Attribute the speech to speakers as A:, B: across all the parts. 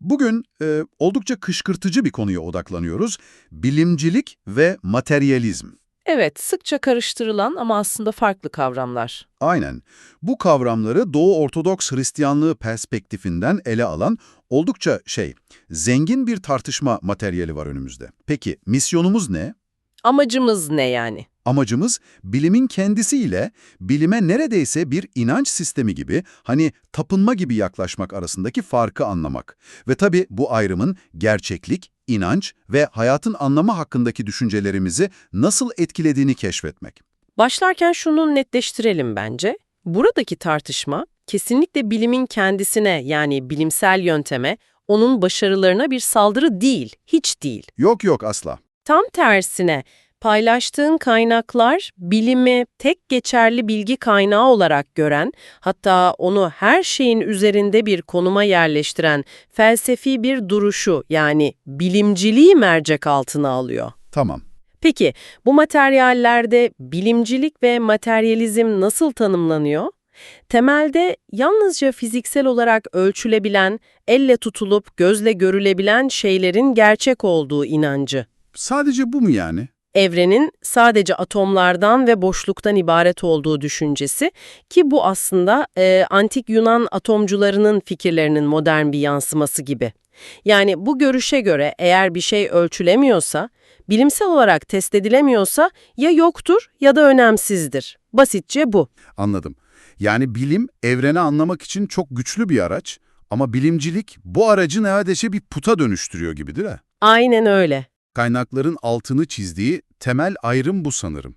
A: Bugün e, oldukça kışkırtıcı bir konuya odaklanıyoruz. Bilimcilik ve materyalizm.
B: Evet, sıkça karıştırılan ama aslında farklı kavramlar.
A: Aynen. Bu kavramları Doğu Ortodoks Hristiyanlığı perspektifinden ele alan oldukça şey, zengin bir tartışma materyali var önümüzde. Peki misyonumuz ne?
B: Amacımız ne yani?
A: Amacımız bilimin kendisiyle bilime neredeyse bir inanç sistemi gibi hani tapınma gibi yaklaşmak arasındaki farkı anlamak. Ve tabii bu ayrımın gerçeklik, inanç ve hayatın anlamı hakkındaki düşüncelerimizi nasıl etkilediğini keşfetmek.
B: Başlarken şunu netleştirelim bence. Buradaki tartışma kesinlikle bilimin kendisine yani bilimsel yönteme, onun başarılarına bir saldırı değil, hiç değil.
A: Yok yok asla.
B: Tam tersine paylaştığın kaynaklar bilimi tek geçerli bilgi kaynağı olarak gören, hatta onu her şeyin üzerinde bir konuma yerleştiren felsefi bir duruşu yani bilimciliği mercek altına alıyor.
A: Tamam.
B: Peki bu materyallerde bilimcilik ve materyalizm nasıl tanımlanıyor? Temelde yalnızca fiziksel olarak ölçülebilen, elle tutulup gözle görülebilen şeylerin gerçek olduğu inancı.
A: Sadece bu mu yani?
B: Evrenin sadece atomlardan ve boşluktan ibaret olduğu düşüncesi ki bu aslında e, antik Yunan atomcularının fikirlerinin modern bir yansıması gibi. Yani bu görüşe göre eğer bir şey ölçülemiyorsa, bilimsel olarak test edilemiyorsa ya yoktur ya da önemsizdir. Basitçe bu.
A: Anladım. Yani bilim evreni anlamak için çok güçlü bir araç ama bilimcilik bu aracı neredeyse bir puta dönüştürüyor gibi değil mi?
B: Aynen öyle.
A: Kaynakların altını çizdiği temel ayrım bu sanırım.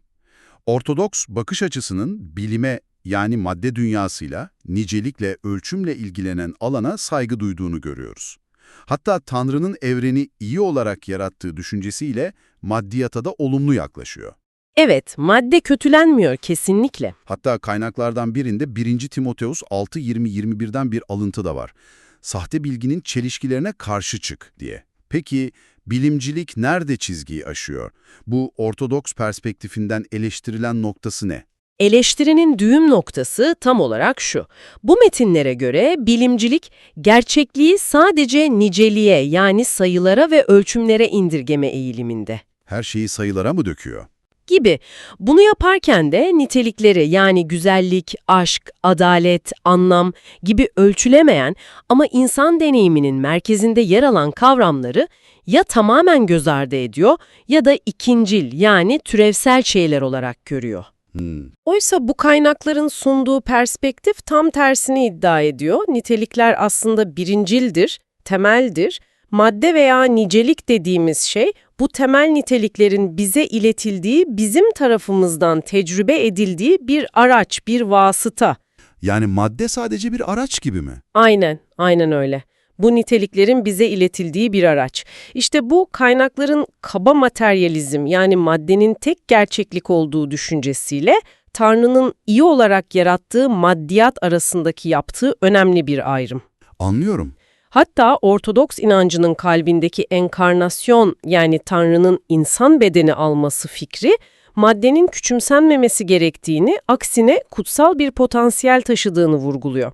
A: Ortodoks bakış açısının bilime yani madde dünyasıyla, nicelikle, ölçümle ilgilenen alana saygı duyduğunu görüyoruz. Hatta Tanrı'nın evreni iyi olarak yarattığı düşüncesiyle maddiyata da olumlu yaklaşıyor.
B: Evet, madde kötülenmiyor kesinlikle.
A: Hatta kaynaklardan birinde 1. Timoteus 6.20-21'den bir alıntı da var. Sahte bilginin çelişkilerine karşı çık diye. Peki bilimcilik nerede çizgiyi aşıyor? Bu ortodoks perspektifinden eleştirilen noktası ne?
B: Eleştirinin düğüm noktası tam olarak şu. Bu metinlere göre bilimcilik gerçekliği sadece niceliğe yani sayılara ve ölçümlere indirgeme eğiliminde.
A: Her şeyi sayılara mı döküyor?
B: gibi. Bunu yaparken de nitelikleri yani güzellik, aşk, adalet, anlam gibi ölçülemeyen ama insan deneyiminin merkezinde yer alan kavramları ya tamamen göz ardı ediyor ya da ikincil yani türevsel şeyler olarak görüyor.
A: Hmm.
B: Oysa bu kaynakların sunduğu perspektif tam tersini iddia ediyor. Nitelikler aslında birincildir, temeldir. Madde veya nicelik dediğimiz şey bu temel niteliklerin bize iletildiği, bizim tarafımızdan tecrübe edildiği bir araç, bir vasıta.
A: Yani madde sadece bir araç gibi mi?
B: Aynen, aynen öyle. Bu niteliklerin bize iletildiği bir araç. İşte bu kaynakların kaba materyalizm yani maddenin tek gerçeklik olduğu düşüncesiyle Tanrı'nın iyi olarak yarattığı maddiyat arasındaki yaptığı önemli bir ayrım.
A: Anlıyorum.
B: Hatta Ortodoks inancının kalbindeki enkarnasyon yani Tanrı'nın insan bedeni alması fikri, maddenin küçümsenmemesi gerektiğini, aksine kutsal bir potansiyel taşıdığını vurguluyor.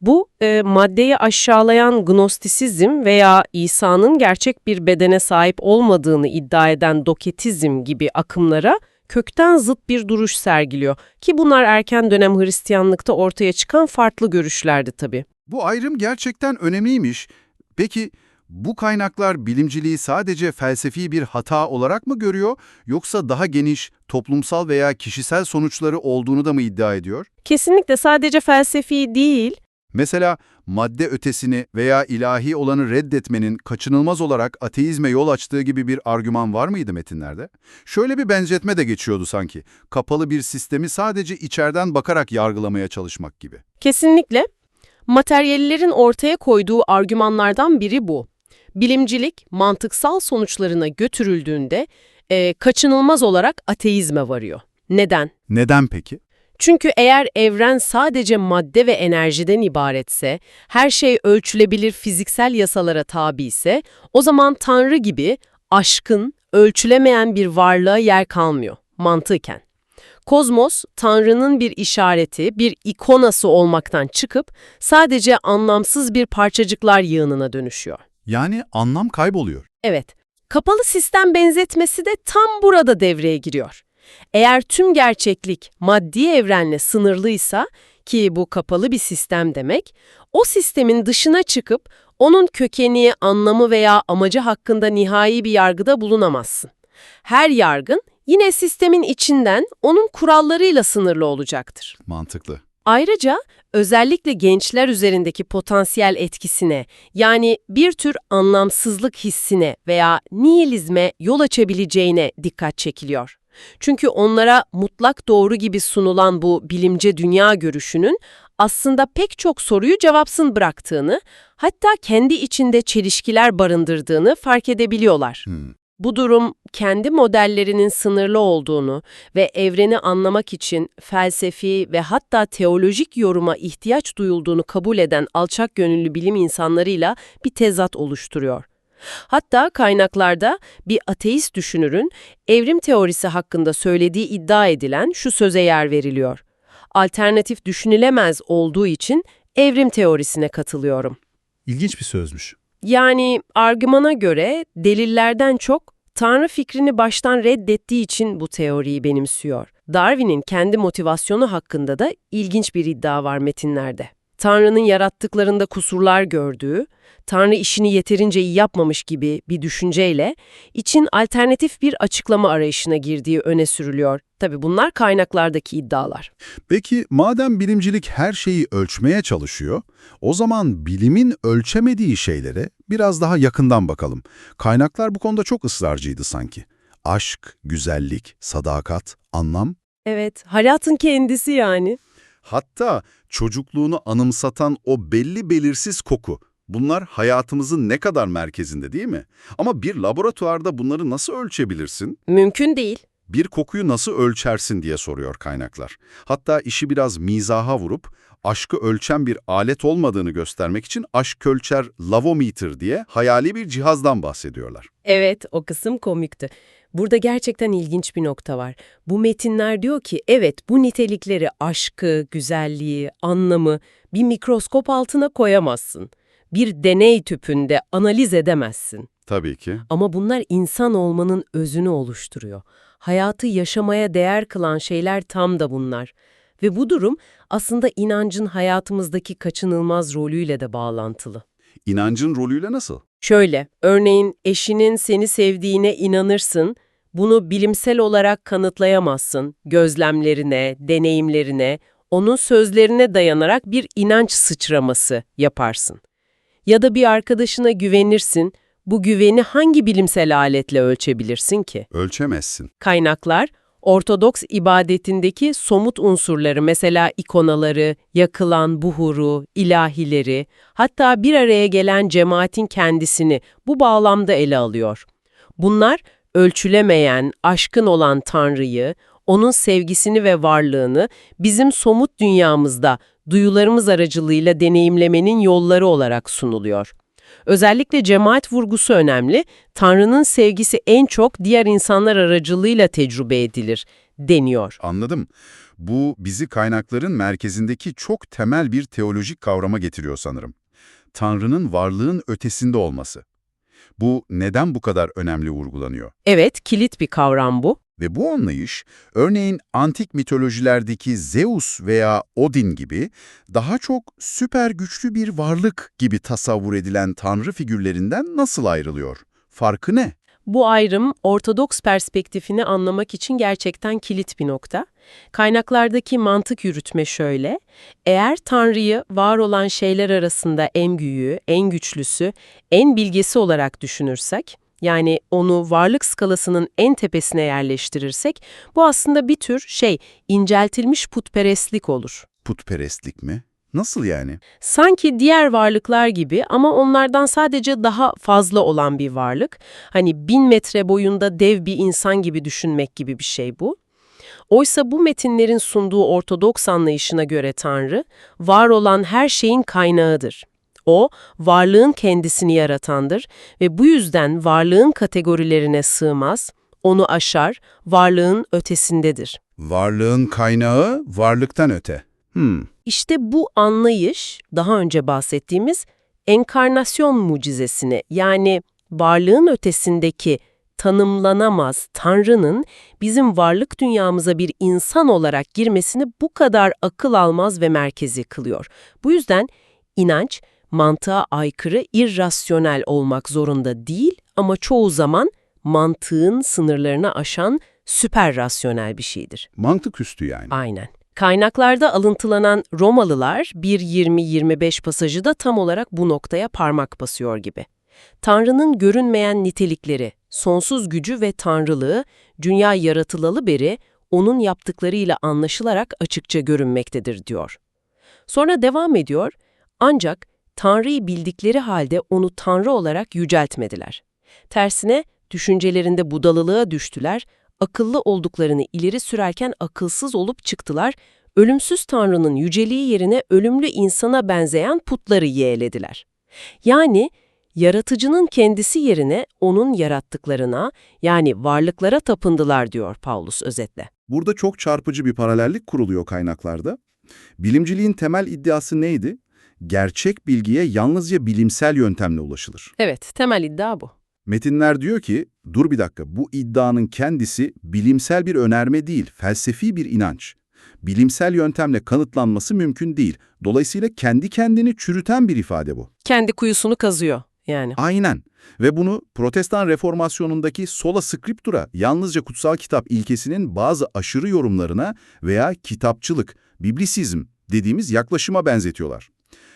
B: Bu, e, maddeyi aşağılayan gnostisizm veya İsa'nın gerçek bir bedene sahip olmadığını iddia eden doketizm gibi akımlara kökten zıt bir duruş sergiliyor. Ki bunlar erken dönem Hristiyanlıkta ortaya çıkan farklı görüşlerdi tabii.
A: Bu ayrım gerçekten önemliymiş. Peki bu kaynaklar bilimciliği sadece felsefi bir hata olarak mı görüyor yoksa daha geniş toplumsal veya kişisel sonuçları olduğunu da mı iddia ediyor?
B: Kesinlikle sadece felsefi değil,
A: Mesela madde ötesini veya ilahi olanı reddetmenin kaçınılmaz olarak ateizme yol açtığı gibi bir argüman var mıydı metinlerde? Şöyle bir benzetme de geçiyordu sanki. Kapalı bir sistemi sadece içeriden bakarak yargılamaya çalışmak gibi.
B: Kesinlikle. Materyallerin ortaya koyduğu argümanlardan biri bu. Bilimcilik, mantıksal sonuçlarına götürüldüğünde e, kaçınılmaz olarak ateizme varıyor. Neden?
A: Neden peki?
B: Çünkü eğer evren sadece madde ve enerjiden ibaretse, her şey ölçülebilir fiziksel yasalara tabi ise, o zaman Tanrı gibi aşkın, ölçülemeyen bir varlığa yer kalmıyor, mantıken. Kozmos, Tanrı'nın bir işareti, bir ikonası olmaktan çıkıp sadece anlamsız bir parçacıklar yığınına dönüşüyor.
A: Yani anlam kayboluyor.
B: Evet, kapalı sistem benzetmesi de tam burada devreye giriyor. Eğer tüm gerçeklik maddi evrenle sınırlıysa ki bu kapalı bir sistem demek, o sistemin dışına çıkıp onun kökeni, anlamı veya amacı hakkında nihai bir yargıda bulunamazsın. Her yargın yine sistemin içinden onun kurallarıyla sınırlı olacaktır.
A: Mantıklı.
B: Ayrıca özellikle gençler üzerindeki potansiyel etkisine yani bir tür anlamsızlık hissine veya nihilizme yol açabileceğine dikkat çekiliyor. Çünkü onlara mutlak doğru gibi sunulan bu bilimce dünya görüşünün aslında pek çok soruyu cevapsız bıraktığını, hatta kendi içinde çelişkiler barındırdığını fark edebiliyorlar.
A: Hmm.
B: Bu durum kendi modellerinin sınırlı olduğunu ve evreni anlamak için felsefi ve hatta teolojik yoruma ihtiyaç duyulduğunu kabul eden alçak gönüllü bilim insanlarıyla bir tezat oluşturuyor. Hatta kaynaklarda bir ateist düşünürün evrim teorisi hakkında söylediği iddia edilen şu söze yer veriliyor. Alternatif düşünülemez olduğu için evrim teorisine katılıyorum.
A: İlginç bir sözmüş.
B: Yani argümana göre delillerden çok Tanrı fikrini baştan reddettiği için bu teoriyi benimsiyor. Darwin'in kendi motivasyonu hakkında da ilginç bir iddia var metinlerde. Tanrı'nın yarattıklarında kusurlar gördüğü, Tanrı işini yeterince iyi yapmamış gibi bir düşünceyle için alternatif bir açıklama arayışına girdiği öne sürülüyor. Tabi bunlar kaynaklardaki iddialar.
A: Peki madem bilimcilik her şeyi ölçmeye çalışıyor, o zaman bilimin ölçemediği şeylere biraz daha yakından bakalım. Kaynaklar bu konuda çok ısrarcıydı sanki. Aşk, güzellik, sadakat, anlam.
B: Evet, hayatın kendisi yani.
A: Hatta çocukluğunu anımsatan o belli belirsiz koku. Bunlar hayatımızın ne kadar merkezinde değil mi? Ama bir laboratuvarda bunları nasıl ölçebilirsin?
B: Mümkün değil.
A: Bir kokuyu nasıl ölçersin diye soruyor kaynaklar. Hatta işi biraz mizaha vurup aşkı ölçen bir alet olmadığını göstermek için aşk ölçer lavometer diye hayali bir cihazdan bahsediyorlar.
B: Evet, o kısım komikti. Burada gerçekten ilginç bir nokta var. Bu metinler diyor ki evet bu nitelikleri aşkı, güzelliği, anlamı bir mikroskop altına koyamazsın. Bir deney tüpünde analiz edemezsin.
A: Tabii ki.
B: Ama bunlar insan olmanın özünü oluşturuyor. Hayatı yaşamaya değer kılan şeyler tam da bunlar. Ve bu durum aslında inancın hayatımızdaki kaçınılmaz rolüyle de bağlantılı.
A: İnancın rolüyle nasıl?
B: Şöyle, örneğin eşinin seni sevdiğine inanırsın, bunu bilimsel olarak kanıtlayamazsın. Gözlemlerine, deneyimlerine, onun sözlerine dayanarak bir inanç sıçraması yaparsın. Ya da bir arkadaşına güvenirsin, bu güveni hangi bilimsel aletle ölçebilirsin ki?
A: Ölçemezsin.
B: Kaynaklar, Ortodoks ibadetindeki somut unsurları mesela ikonaları, yakılan buhuru, ilahileri, hatta bir araya gelen cemaatin kendisini bu bağlamda ele alıyor. Bunlar ölçülemeyen, aşkın olan Tanrı'yı, onun sevgisini ve varlığını bizim somut dünyamızda duyularımız aracılığıyla deneyimlemenin yolları olarak sunuluyor. Özellikle cemaat vurgusu önemli, Tanrı'nın sevgisi en çok diğer insanlar aracılığıyla tecrübe edilir, deniyor.
A: Anladım. Bu bizi kaynakların merkezindeki çok temel bir teolojik kavrama getiriyor sanırım. Tanrı'nın varlığın ötesinde olması. Bu neden bu kadar önemli vurgulanıyor?
B: Evet, kilit bir kavram bu.
A: Ve bu anlayış, örneğin antik mitolojilerdeki Zeus veya Odin gibi daha çok süper güçlü bir varlık gibi tasavvur edilen tanrı figürlerinden nasıl ayrılıyor? Farkı ne?
B: Bu ayrım Ortodoks perspektifini anlamak için gerçekten kilit bir nokta. Kaynaklardaki mantık yürütme şöyle, eğer Tanrı'yı var olan şeyler arasında en büyüğü, en güçlüsü, en bilgesi olarak düşünürsek, yani onu varlık skalasının en tepesine yerleştirirsek, bu aslında bir tür şey, inceltilmiş putperestlik olur.
A: Putperestlik mi? Nasıl yani?
B: Sanki diğer varlıklar gibi ama onlardan sadece daha fazla olan bir varlık. Hani bin metre boyunda dev bir insan gibi düşünmek gibi bir şey bu. Oysa bu metinlerin sunduğu Ortodoks anlayışına göre Tanrı, var olan her şeyin kaynağıdır. O, varlığın kendisini yaratandır ve bu yüzden varlığın kategorilerine sığmaz, onu aşar, varlığın ötesindedir.
A: Varlığın kaynağı varlıktan öte. Hmm,
B: İşte bu anlayış daha önce bahsettiğimiz enkarnasyon mucizesini yani varlığın ötesindeki tanımlanamaz Tanrı'nın bizim varlık dünyamıza bir insan olarak girmesini bu kadar akıl almaz ve merkezi kılıyor. Bu yüzden inanç mantığa aykırı, irrasyonel olmak zorunda değil ama çoğu zaman mantığın sınırlarını aşan süper rasyonel bir şeydir.
A: mantık üstü yani.
B: Aynen. Kaynaklarda alıntılanan Romalılar 1.20-25 pasajı da tam olarak bu noktaya parmak basıyor gibi. Tanrı'nın görünmeyen nitelikleri, sonsuz gücü ve tanrılığı dünya yaratılalı beri onun yaptıklarıyla anlaşılarak açıkça görünmektedir diyor. Sonra devam ediyor, ancak Tanrı'yı bildikleri halde onu Tanrı olarak yüceltmediler. Tersine düşüncelerinde budalılığa düştüler, akıllı olduklarını ileri sürerken akılsız olup çıktılar, ölümsüz Tanrı'nın yüceliği yerine ölümlü insana benzeyen putları yeğlediler. Yani yaratıcının kendisi yerine onun yarattıklarına yani varlıklara tapındılar diyor Paulus özetle.
A: Burada çok çarpıcı bir paralellik kuruluyor kaynaklarda. Bilimciliğin temel iddiası neydi? Gerçek bilgiye yalnızca bilimsel yöntemle ulaşılır.
B: Evet, temel iddia bu.
A: Metinler diyor ki, dur bir dakika bu iddianın kendisi bilimsel bir önerme değil, felsefi bir inanç. Bilimsel yöntemle kanıtlanması mümkün değil. Dolayısıyla kendi kendini çürüten bir ifade bu.
B: Kendi kuyusunu kazıyor yani.
A: Aynen. Ve bunu Protestan Reformasyonu'ndaki sola scriptura, yalnızca kutsal kitap ilkesinin bazı aşırı yorumlarına veya kitapçılık, biblisizm dediğimiz yaklaşıma benzetiyorlar.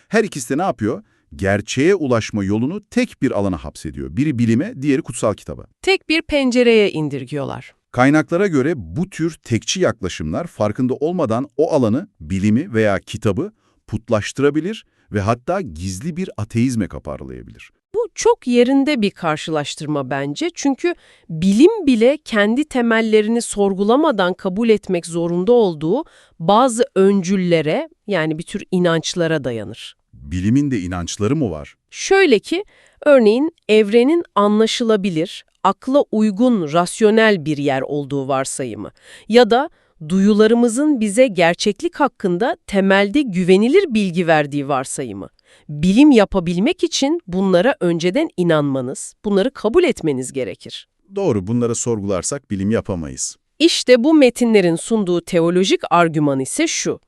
A: Her ikisi de ne yapıyor? Gerçeğe ulaşma yolunu tek bir alana hapsediyor. Biri bilime, diğeri kutsal kitaba.
B: Tek bir pencereye indirgiyorlar.
A: Kaynaklara göre bu tür tekçi yaklaşımlar farkında olmadan o alanı, bilimi veya kitabı putlaştırabilir ve hatta gizli bir ateizme kaparlayabilir.
B: Bu çok yerinde bir karşılaştırma bence. Çünkü bilim bile kendi temellerini sorgulamadan kabul etmek zorunda olduğu bazı öncüllere yani bir tür inançlara dayanır.
A: Bilimin de inançları mı var?
B: Şöyle ki, örneğin evrenin anlaşılabilir, akla uygun, rasyonel bir yer olduğu varsayımı ya da duyularımızın bize gerçeklik hakkında temelde güvenilir bilgi verdiği varsayımı. Bilim yapabilmek için bunlara önceden inanmanız, bunları kabul etmeniz gerekir.
A: Doğru, bunları sorgularsak bilim yapamayız.
B: İşte bu metinlerin sunduğu teolojik argüman ise şu.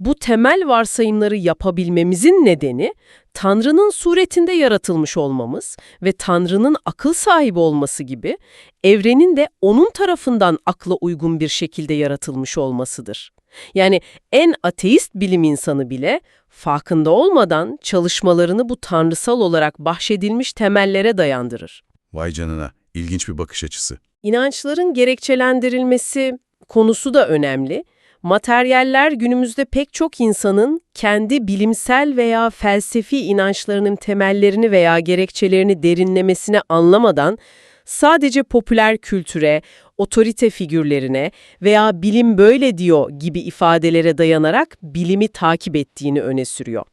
B: Bu temel varsayımları yapabilmemizin nedeni Tanrı'nın suretinde yaratılmış olmamız ve Tanrı'nın akıl sahibi olması gibi evrenin de onun tarafından akla uygun bir şekilde yaratılmış olmasıdır. Yani en ateist bilim insanı bile farkında olmadan çalışmalarını bu tanrısal olarak bahşedilmiş temellere dayandırır.
A: Vay canına, ilginç bir bakış açısı.
B: İnançların gerekçelendirilmesi konusu da önemli. Materyaller günümüzde pek çok insanın kendi bilimsel veya felsefi inançlarının temellerini veya gerekçelerini derinlemesine anlamadan sadece popüler kültüre, otorite figürlerine veya bilim böyle diyor gibi ifadelere dayanarak bilimi takip ettiğini öne sürüyor.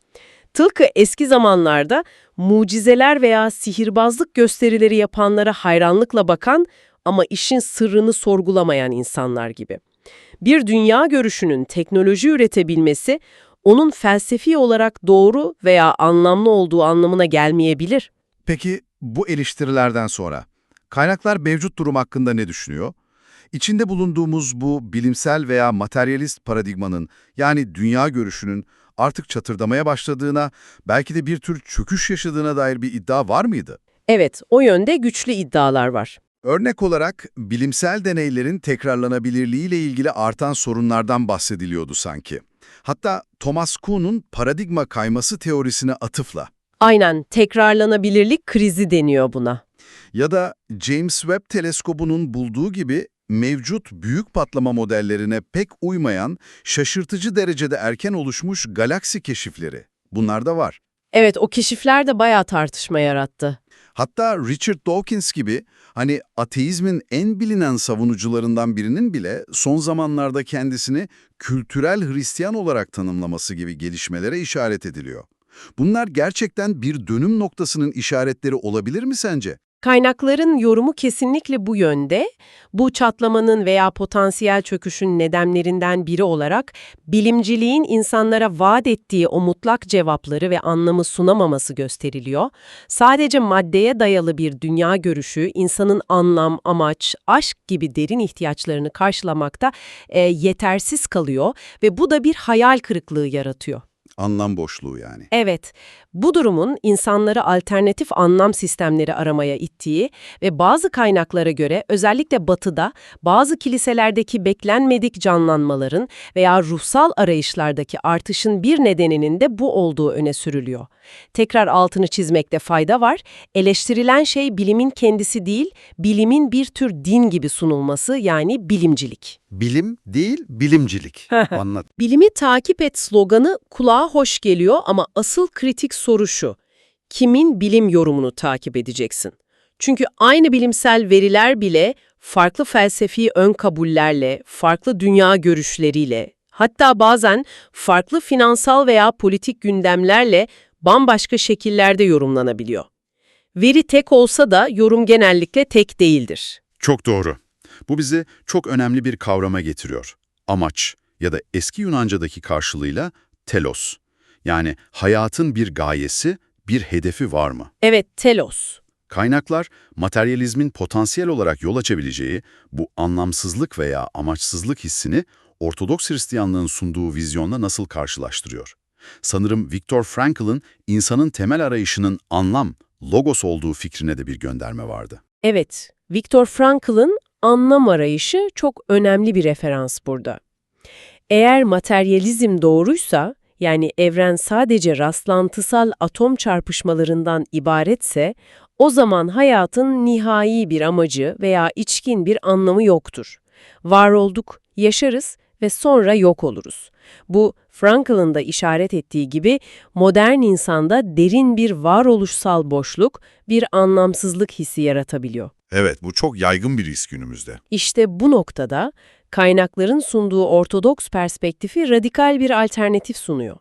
B: Tıpkı eski zamanlarda mucizeler veya sihirbazlık gösterileri yapanlara hayranlıkla bakan ama işin sırrını sorgulamayan insanlar gibi. Bir dünya görüşünün teknoloji üretebilmesi, onun felsefi olarak doğru veya anlamlı olduğu anlamına gelmeyebilir.
C: Peki bu eleştirilerden sonra kaynaklar mevcut durum hakkında ne düşünüyor? İçinde bulunduğumuz bu bilimsel veya materyalist paradigmanın yani dünya görüşünün artık çatırdamaya başladığına, belki de bir tür çöküş yaşadığına dair bir iddia var mıydı?
B: Evet, o yönde güçlü iddialar var.
C: Örnek olarak bilimsel deneylerin tekrarlanabilirliğiyle ilgili artan sorunlardan bahsediliyordu sanki. Hatta Thomas Kuhn'un paradigma kayması teorisine atıfla
B: Aynen, tekrarlanabilirlik krizi deniyor buna.
C: ya da James Webb teleskobunun bulduğu gibi mevcut büyük patlama modellerine pek uymayan, şaşırtıcı derecede erken oluşmuş galaksi keşifleri. Bunlar da var.
B: Evet, o keşifler de bayağı tartışma yarattı.
C: Hatta Richard Dawkins gibi hani ateizmin en bilinen savunucularından birinin bile son zamanlarda kendisini kültürel Hristiyan olarak tanımlaması gibi gelişmelere işaret ediliyor. Bunlar gerçekten bir dönüm noktasının işaretleri olabilir mi sence?
B: Kaynakların yorumu kesinlikle bu yönde. Bu çatlamanın veya potansiyel çöküşün nedenlerinden biri olarak bilimciliğin insanlara vaat ettiği o mutlak cevapları ve anlamı sunamaması gösteriliyor. Sadece maddeye dayalı bir dünya görüşü insanın anlam, amaç, aşk gibi derin ihtiyaçlarını karşılamakta e, yetersiz kalıyor ve bu da bir hayal kırıklığı yaratıyor.
A: Anlam boşluğu yani.
B: Evet, bu durumun insanları alternatif anlam sistemleri aramaya ittiği ve bazı kaynaklara göre özellikle batıda bazı kiliselerdeki beklenmedik canlanmaların veya ruhsal arayışlardaki artışın bir nedeninin de bu olduğu öne sürülüyor. Tekrar altını çizmekte fayda var. Eleştirilen şey bilimin kendisi değil, bilimin bir tür din gibi sunulması yani bilimcilik.
A: Bilim değil, bilimcilik. Anlat.
B: Bilimi takip et sloganı kulağa hoş geliyor ama asıl kritik soru şu. Kimin bilim yorumunu takip edeceksin? Çünkü aynı bilimsel veriler bile farklı felsefi ön kabullerle, farklı dünya görüşleriyle, hatta bazen farklı finansal veya politik gündemlerle bambaşka şekillerde yorumlanabiliyor. Veri tek olsa da yorum genellikle tek değildir.
A: Çok doğru. Bu bizi çok önemli bir kavrama getiriyor. Amaç ya da eski Yunanca'daki karşılığıyla telos. Yani hayatın bir gayesi, bir hedefi var mı?
B: Evet, telos.
A: Kaynaklar, materyalizmin potansiyel olarak yol açabileceği bu anlamsızlık veya amaçsızlık hissini Ortodoks Hristiyanlığın sunduğu vizyonla nasıl karşılaştırıyor? Sanırım Viktor Frankl'ın insanın temel arayışının anlam, logos olduğu fikrine de bir gönderme vardı.
B: Evet, Viktor Frankl'ın anlam arayışı çok önemli bir referans burada. Eğer materyalizm doğruysa, yani evren sadece rastlantısal atom çarpışmalarından ibaretse, o zaman hayatın nihai bir amacı veya içkin bir anlamı yoktur. Var olduk, yaşarız ve sonra yok oluruz. Bu, Frankl'ın da işaret ettiği gibi modern insanda derin bir varoluşsal boşluk, bir anlamsızlık hissi yaratabiliyor.
C: Evet, bu çok yaygın bir risk günümüzde.
B: İşte bu noktada kaynakların sunduğu ortodoks perspektifi radikal bir alternatif sunuyor.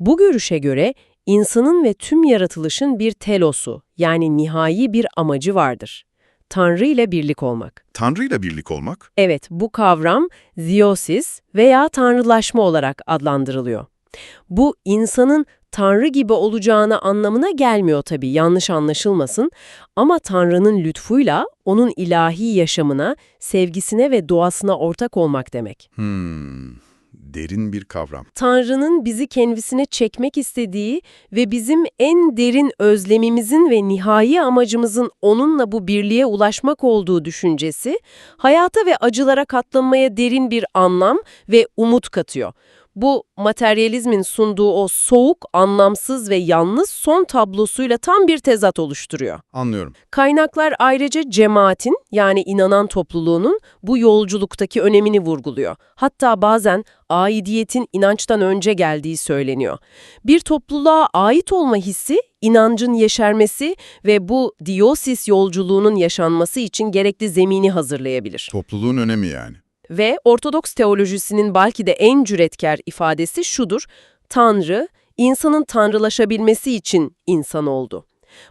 B: Bu görüşe göre insanın ve tüm yaratılışın bir telosu yani nihai bir amacı vardır. Tanrı ile birlik olmak.
C: Tanrı ile birlik olmak,
B: Evet, bu kavram ziosis veya tanrılaşma olarak adlandırılıyor. Bu insanın Tanrı gibi olacağına anlamına gelmiyor tabii, yanlış anlaşılmasın. Ama Tanrı'nın lütfuyla onun ilahi yaşamına, sevgisine ve doğasına ortak olmak demek.
C: hmm, derin bir kavram.
B: Tanrı'nın bizi kendisine çekmek istediği ve bizim en derin özlemimizin ve nihai amacımızın onunla bu birliğe ulaşmak olduğu düşüncesi, hayata ve acılara katlanmaya derin bir anlam ve umut katıyor. Bu materyalizmin sunduğu o soğuk, anlamsız ve yalnız son tablosuyla tam bir tezat oluşturuyor.
C: Anlıyorum.
B: Kaynaklar ayrıca cemaatin yani inanan topluluğunun bu yolculuktaki önemini vurguluyor. Hatta bazen aidiyetin inançtan önce geldiği söyleniyor. Bir topluluğa ait olma hissi, inancın yeşermesi ve bu diosis yolculuğunun yaşanması için gerekli zemini hazırlayabilir.
C: Topluluğun önemi yani.
B: Ve Ortodoks teolojisinin belki de en cüretkar ifadesi şudur, Tanrı, insanın tanrılaşabilmesi için insan oldu.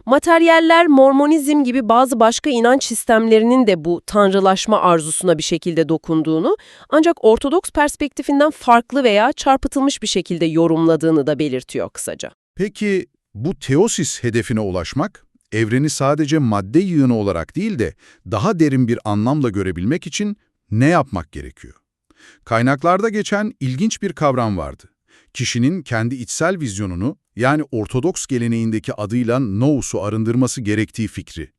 B: Materyaller, Mormonizm gibi bazı başka inanç sistemlerinin de bu tanrılaşma arzusuna bir şekilde dokunduğunu, ancak Ortodoks perspektifinden farklı veya çarpıtılmış bir şekilde yorumladığını da belirtiyor kısaca.
A: Peki bu teosis hedefine ulaşmak, evreni sadece madde yığını olarak değil de daha derin bir anlamla görebilmek için ne yapmak gerekiyor? Kaynaklarda geçen ilginç bir kavram vardı. Kişinin kendi içsel vizyonunu, yani Ortodoks geleneğindeki adıyla nous'u arındırması gerektiği fikri.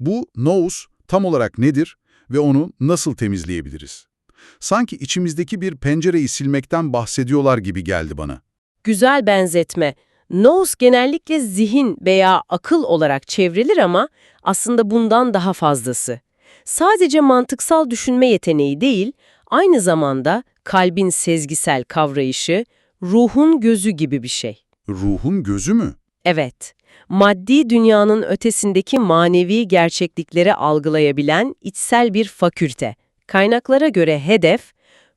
A: Bu nous tam olarak nedir ve onu nasıl temizleyebiliriz? Sanki içimizdeki bir pencereyi silmekten bahsediyorlar gibi geldi bana.
B: Güzel benzetme. Nous genellikle zihin veya akıl olarak çevrilir ama aslında bundan daha fazlası. Sadece mantıksal düşünme yeteneği değil, aynı zamanda kalbin sezgisel kavrayışı, ruhun gözü gibi bir şey.
A: Ruhun gözü mü?
B: Evet, maddi dünyanın ötesindeki manevi gerçeklikleri algılayabilen içsel bir fakülte. Kaynaklara göre hedef,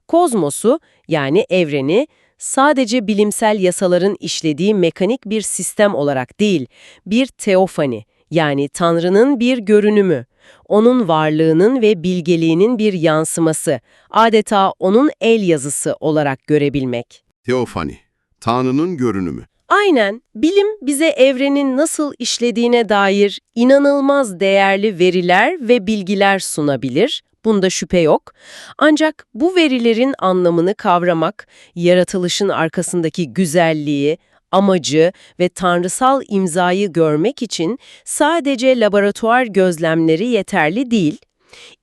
B: kozmosu yani evreni sadece bilimsel yasaların işlediği mekanik bir sistem olarak değil, bir teofani yani Tanrı'nın bir görünümü, onun varlığının ve bilgeliğinin bir yansıması, adeta onun el yazısı olarak görebilmek.
D: Teofani, Tanrı'nın görünümü.
B: Aynen, bilim bize evrenin nasıl işlediğine dair inanılmaz değerli veriler ve bilgiler sunabilir, bunda şüphe yok. Ancak bu verilerin anlamını kavramak, yaratılışın arkasındaki güzelliği, amacı ve tanrısal imzayı görmek için sadece laboratuvar gözlemleri yeterli değil.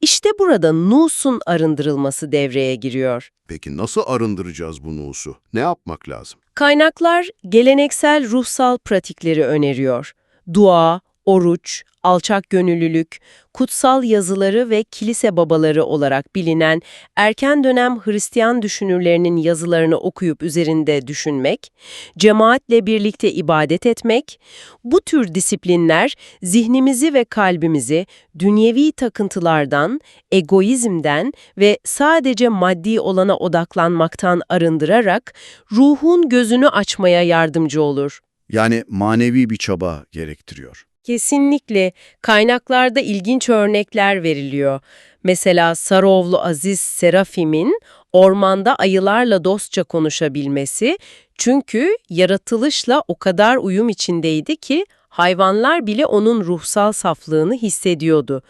B: İşte burada Nus'un arındırılması devreye giriyor.
D: Peki nasıl arındıracağız bu nusu? Ne yapmak lazım?
B: Kaynaklar geleneksel ruhsal pratikleri öneriyor. Dua, oruç, alçak gönüllülük, kutsal yazıları ve kilise babaları olarak bilinen erken dönem Hristiyan düşünürlerinin yazılarını okuyup üzerinde düşünmek, cemaatle birlikte ibadet etmek, bu tür disiplinler zihnimizi ve kalbimizi dünyevi takıntılardan, egoizmden ve sadece maddi olana odaklanmaktan arındırarak ruhun gözünü açmaya yardımcı olur.
C: Yani manevi bir çaba gerektiriyor.
B: Kesinlikle kaynaklarda ilginç örnekler veriliyor. Mesela Sarovlu Aziz Serafim'in ormanda ayılarla dostça konuşabilmesi çünkü yaratılışla o kadar uyum içindeydi ki hayvanlar bile onun ruhsal saflığını hissediyordu.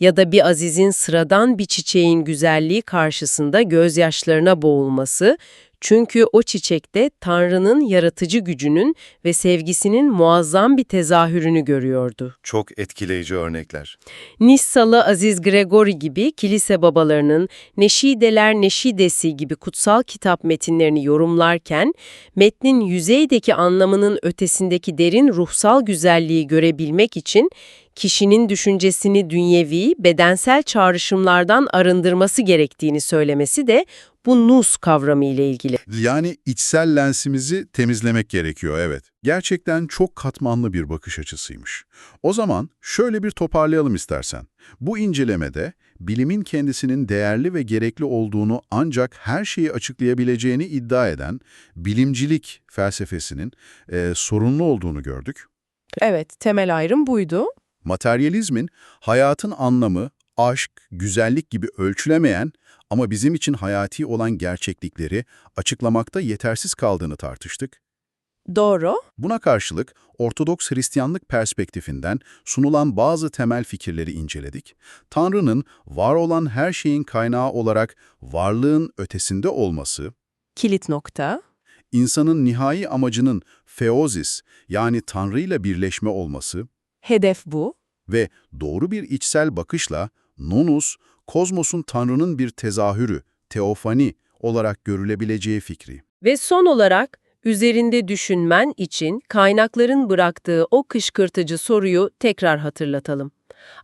B: Ya da bir azizin sıradan bir çiçeğin güzelliği karşısında gözyaşlarına boğulması çünkü o çiçekte Tanrı'nın yaratıcı gücünün ve sevgisinin muazzam bir tezahürünü görüyordu.
C: Çok etkileyici örnekler.
B: Nissalı Aziz Gregory gibi kilise babalarının Neşideler Neşidesi gibi kutsal kitap metinlerini yorumlarken, metnin yüzeydeki anlamının ötesindeki derin ruhsal güzelliği görebilmek için kişinin düşüncesini dünyevi, bedensel çağrışımlardan arındırması gerektiğini söylemesi de bu nus kavramı ile ilgili.
A: Yani içsel lensimizi temizlemek gerekiyor, evet. Gerçekten çok katmanlı bir bakış açısıymış. O zaman şöyle bir toparlayalım istersen. Bu incelemede bilimin kendisinin değerli ve gerekli olduğunu ancak her şeyi açıklayabileceğini iddia eden bilimcilik felsefesinin e, sorunlu olduğunu gördük.
E: Evet, temel ayrım buydu.
A: Materyalizmin hayatın anlamı, aşk, güzellik gibi ölçülemeyen ama bizim için hayati olan gerçeklikleri açıklamakta yetersiz kaldığını tartıştık.
E: Doğru.
A: Buna karşılık Ortodoks Hristiyanlık perspektifinden sunulan bazı temel fikirleri inceledik. Tanrı'nın var olan her şeyin kaynağı olarak varlığın ötesinde olması,
E: Kilit nokta.
A: insanın nihai amacının feozis yani Tanrı ile birleşme olması
E: Hedef bu.
A: ve doğru bir içsel bakışla nonus, kozmosun Tanrı'nın bir tezahürü, teofani olarak görülebileceği fikri.
B: Ve son olarak üzerinde düşünmen için kaynakların bıraktığı o kışkırtıcı soruyu tekrar hatırlatalım.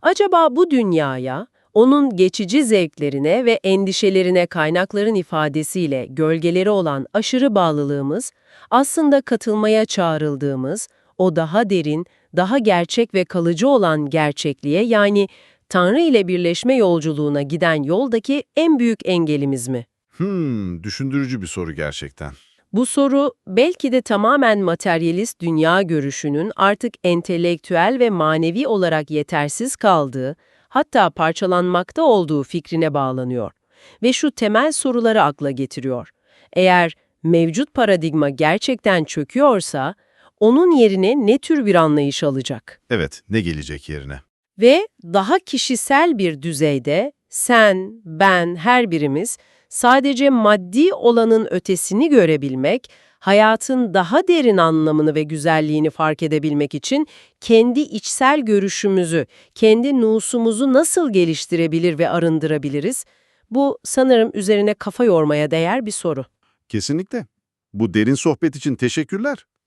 B: Acaba bu dünyaya, onun geçici zevklerine ve endişelerine kaynakların ifadesiyle gölgeleri olan aşırı bağlılığımız, aslında katılmaya çağrıldığımız, o daha derin, daha gerçek ve kalıcı olan gerçekliğe yani Tanrı ile birleşme yolculuğuna giden yoldaki en büyük engelimiz mi?
C: Hmm, düşündürücü bir soru gerçekten.
B: Bu soru belki de tamamen materyalist dünya görüşünün artık entelektüel ve manevi olarak yetersiz kaldığı, hatta parçalanmakta olduğu fikrine bağlanıyor ve şu temel soruları akla getiriyor. Eğer mevcut paradigma gerçekten çöküyorsa, onun yerine ne tür bir anlayış alacak?
C: Evet, ne gelecek yerine?
B: Ve daha kişisel bir düzeyde sen, ben, her birimiz sadece maddi olanın ötesini görebilmek, hayatın daha derin anlamını ve güzelliğini fark edebilmek için kendi içsel görüşümüzü, kendi nusumuzu nasıl geliştirebilir ve arındırabiliriz? Bu sanırım üzerine kafa yormaya değer bir soru.
C: Kesinlikle. Bu derin sohbet için teşekkürler.